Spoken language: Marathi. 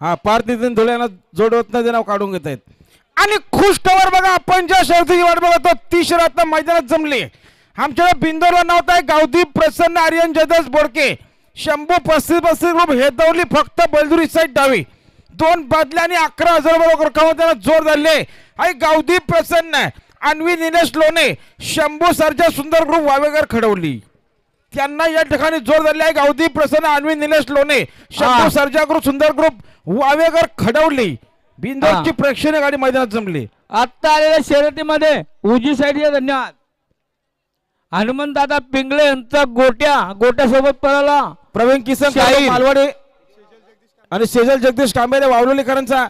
हा पार्थ नितीन धुळ्यांना जोडवत नाही नाव काढून घेत आहेत. आणि खुश खबर बघा आपण ज्या शर्यतीची वाट बघतो ती शर्यत आता मैदानात जमली. आमच्याकडे बिंदोरला नाव आहे गावदीप प्रसन्न आर्यन जयदास बोडके. शंभू पस्तीस पस्तीस ग्रुप हेतवली फक्त बलदुरी साईड डावी. दोन बदल्या आणि अकरा हजार बरोबर त्यांना जोर धरले. आणि गावदीप प्रसन्न अन्वी निलेश लोणे शंभू सरजा सुंदर ग्रुप वावेकर खडवली. त्यांना या ठिकाणी जोर धरले आहे गावदीप प्रसन्न अन्वी निलेश लोणे शंभू. सर्जा ग्रुप सुंदर ग्रुप वावेकर खडवली बिंदोरची हा. प्रेक्षणीय गाडी मैदानात जमली आत्ता आलेल्या शर्यतीमध्ये उजी साईडचे धन्यवाद हनुमंत दादा पिंगळे यांचा गोट्या गोट्यासोबत पळाला प्रवीण किसन. मालवाडे आणि सेजल जगदीश कांबेरे वावलोलीकरांचा